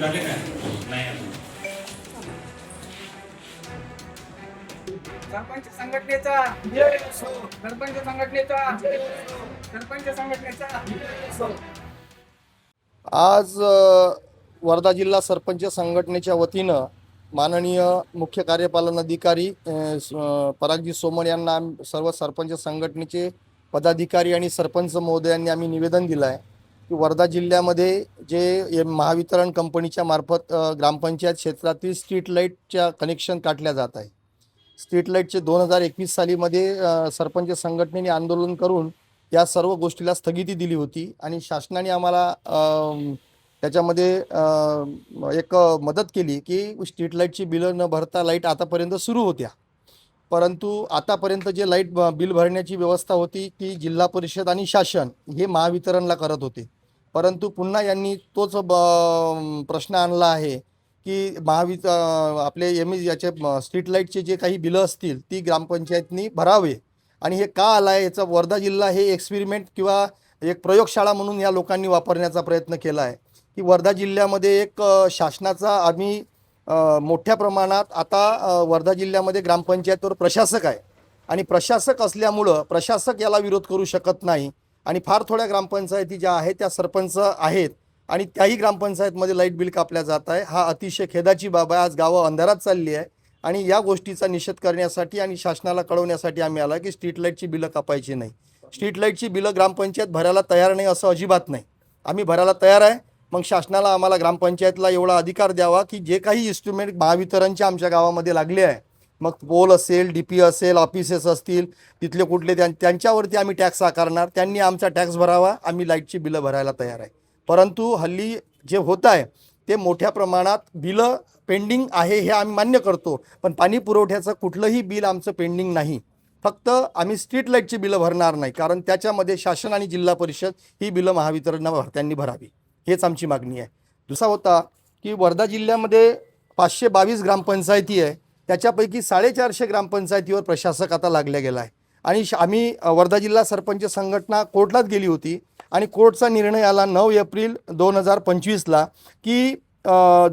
झाले का नाही अजून. सरपंच संघटनेचा. सरपंच संघटनेचा. सरपंच संघटनेचा. आज वर्धा जिल्हा सरपंच संघटनेच्या वतीनं माननीय मुख्य कार्यपालन अधिकारी परागजी सोमण यांना सर्व सरपंच संघटनेचे पदाधिकारी आणि सरपंच महोदयांनी आम्ही निवेदन दिलं आहे की वर्धा जिल्ह्यामध्ये जे महावितरण कंपनीच्या मार्फत ग्रामपंचायत क्षेत्रातील स्ट्रीट लाईटच्या कनेक्शन काटल्या जात आहे. स्ट्रीट लाईटचे दोन हजार एकवीस सालीमध्ये सरपंच संघटनेने आंदोलन करून या सर्व गोष्टीला स्थगिती दिली होती आणि शासनाने आम्हाला त्याच्यामध्ये एक मदत केली की स्ट्रीट लाईटची बिलं न भरता लाइट आतापर्यंत सुरू होत्या. परंतु आतापर्यंत जे लाइट बिल भरण्याची व्यवस्था होती ती जिल्हा परिषद आणि शासन हे महावितरणला करत होते. परंतु पुन्हा यांनी तोच ब- प्रश्न आणला आहे की महावित आपले एम याचे स्ट्रीट लाईटचे जे काही बिलं असतील ती ग्रामपंचायतनी भरावे. आणि हे का आलं आहे याचा वर्धा जिल्हा हे एक्सपेरिमेंट किंवा एक प्रयोगशाळा म्हणून या लोकांनी वापरण्याचा प्रयत्न केला आहे की वर्धा जिल्ह्यामध्ये एक शासनाचा आम्ही मोठ्या प्रमाणात आता वर्धा जिल्ह्यामध्ये ग्रामपंचायतवर प्रशासक आहे. आणि प्रशासक असल्यामुळं प्रशासक याला विरोध करू शकत नाही. आणि फार थोड्या ग्रामपंचायती ज्या आहेत त्या सरपंच आहेत आणि त्याही ग्रामपंचायतमध्ये लाइट बिल कापल्या जात आहे. हा अतिशय खेदाची बाब आहे. आज गावं अंधारात चालली आहे आणि या गोष्टीचा निषेध करण्यासाठी आणि शासनाला कळवण्यासाठी आम्ही आला की स्ट्रीट लाईटची बिलं कापायची नाही. स्ट्रीट लाईटची बिलं ग्रामपंचायत भरायला तयार नाही असं अजिबात नाही. आम्ही भरायला तयार आहे. मग शासनाला आम्हाला ग्रामपंचायतला एवढा अधिकार द्यावा की जे काही इन्स्ट्रुमेंट महावितरणच्या आमच्या गावामध्ये लागले आहे मग पोल असेल डी पी असेल ऑफिसेस असतील तिथले कुठले त्यां त्यांच्यावरती आम्ही टॅक्स आकारणार त्यांनी आमचा टॅक्स भरावा आम्ही लाईटची बिलं भरायला तयार आहे. परंतु हल्ली जे होत आहे ते मोठ्या प्रमाणात बिलं पेंडिंग आहे हे आम्ही मान्य करतो पण पाणी पुरवठ्याचं कुठलंही बिल आमचं पेंडिंग नाही. फक्त आम्ही स्ट्रीट लाईटची बिलं भरणार नाही कारण त्याच्यामध्ये शासन आणि जिल्हा परिषद ही बिलं महावितरणला भरत्यांनी भरावी. हेच आमची मागणी आहे. दुसरा होता की वर्धा जिल्ह्यामध्ये पाचशे बावीस ग्रामपंचायती आहे त्याच्यापैकी साडेचारशे ग्रामपंचायतीवर प्रशासक आता लागल्या गेला आहे आणि श- आम्ही वर्धा जिल्हा सरपंच संघटना कोर्टात गेली होती आणि कोर्टचा निर्णय आला नऊ एप्रिल दोन हजार पंचवीसला की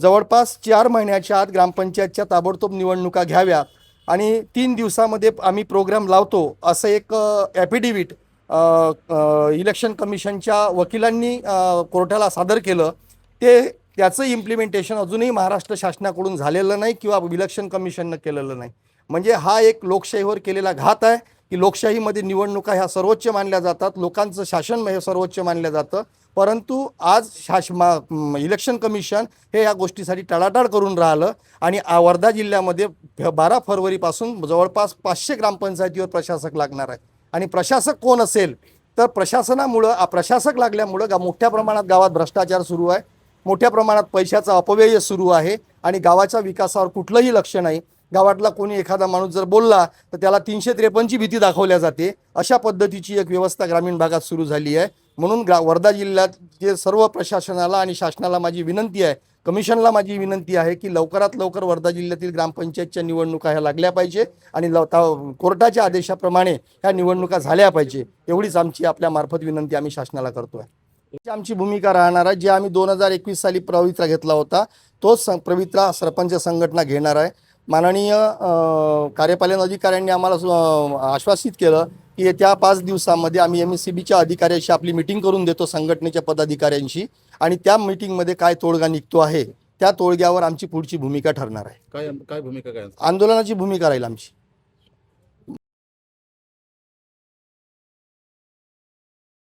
जवळपास चार महिन्याच्या आत ग्रामपंचायतच्या ताबडतोब निवडणुका घ्याव्यात आणि तीन दिवसामध्ये आम्ही प्रोग्राम लावतो असं एक ॲफिडेविट इलेक्शन कमिशनच्या वकिलांनी कोर्टाला सादर केलं. ते त्याचं इम्प्लिमेंटेशन अजूनही महाराष्ट्र शासनाकडून झालेलं नाही किंवा विलक्षण कमिशननं केलेलं नाही. म्हणजे हा एक लोकशाहीवर केलेला घात आहे की लोकशाहीमध्ये निवडणुका ह्या सर्वोच्च मानल्या जातात लोकांचं शासन हे सर्वोच्च मानलं जातं. परंतु आज शास मा इलेक्शन कमिशन हे या गोष्टीसाठी टाळाटाळ करून राहिलं आणि वर्धा जिल्ह्यामध्ये बारा फरवरीपासून जवळपास पाचशे ग्रामपंचायतीवर प्रशासक लागणार आहे. आणि प्रशासक कोण असेल? तर प्रशासनामुळं प्रशासक लागल्यामुळं गा मोठ्या प्रमाणात गावात भ्रष्टाचार सुरू आहे. मोठ्या प्रमाणात पैशाचा अपव्यय सुरू आहे आणि गावाच्या विकासावर कुठलंही लक्ष नाही. गावातला कोणी एखादा माणूस जर बोलला तर त्याला तीनशे त्रेपन्नची भीती दाखवल्या जाते. अशा पद्धतीची एक व्यवस्था ग्रामीण भागात सुरू झाली आहे. म्हणून ग्रा वर्धा जिल्ह्यात जे सर्व प्रशासनाला आणि शासनाला माझी विनंती आहे कमिशनला माझी विनंती आहे की लवकरात लवकर वर्धा जिल्ह्यातील ग्रामपंचायतच्या निवडणुका ह्या लागल्या पाहिजे आणि लव कोर्टाच्या आदेशाप्रमाणे ह्या निवडणुका झाल्या पाहिजे. एवढीच आमची आपल्या मार्फत विनंती आम्ही शासनाला करतो आहे आमची भूमिका राहणार आहे जे आम्ही दोन हजार एकवीस साली प्रवित्रा घेतला होता तोच सं प्रवित्रा सरपंच संघटना घेणार आहे. माननीय कार्यपालन अधिकाऱ्यांनी आम्हाला आश्वासित केलं की येत्या पाच दिवसामध्ये आम्ही एम एस सी बीच्या अधिकाऱ्यांशी आपली मिटिंग करून देतो संघटनेच्या पदाधिकाऱ्यांशी आणि त्या मिटिंगमध्ये काय तोडगा निघतो आहे त्या तोडग्यावर आमची पुढची भूमिका ठरणार आहे. काय काय भूमिका काय आंदोलनाची भूमिका राहील आमची.